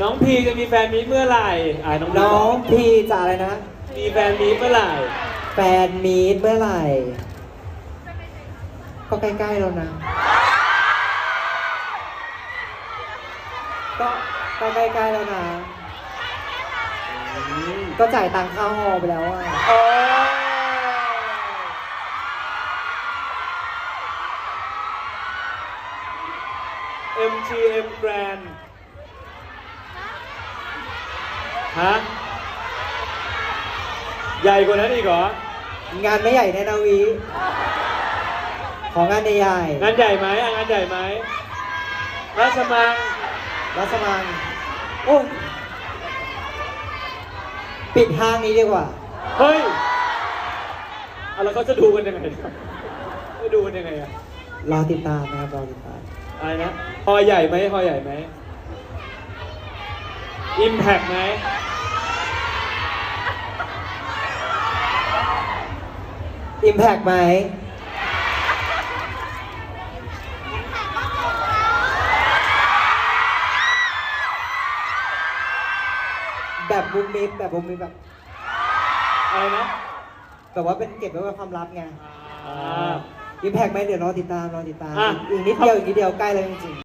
น้องพีจะมีแฟนมีตเมื่อไหร่อ่าน้องพีน้องพีจะอะไรนะ มีแฟนมีตเมื่อไหร่ แฟนมีตเมื่อไหร่ ก็ใกล้ๆแล้วนะ ก็ก็ใกล้ๆแล้วนะอืมก็จ่ายตังค่าฮอลไปแล้วอะโอ้เอ็มทีเอ็มแกรน ฮะ ใหญ่กว่านั้นอีกเหรอ งานไม่ใหญ่แน่นาวี ของงานใหญ่งานใหญ่ไหมอะงานใหญ่ไหมราชมังๆรัสมังโอ้ยปิดห้างนี้ดีกว่า เฮ้ยเอาแล้วเขาจะดูกันยังไงครับจะดูกันยังไงอะรอติดตามนะครับรอติดตามอะไรนะฮอใหญ่ไหมฮอใหญ่ไหม อิมแพกไหมอิมแพกไหม แบบบุมมิบแบบบุมมิบแบบ อะไรนะแบบว่าเป็นเก็บไว้เป็นความลับไงอ่า อิมแพกไหมเดี๋ยวรอติดตามรอติดตาม อะ อีกนิดเดียวอีกนิดเดียวใกล้แล้วจริงๆ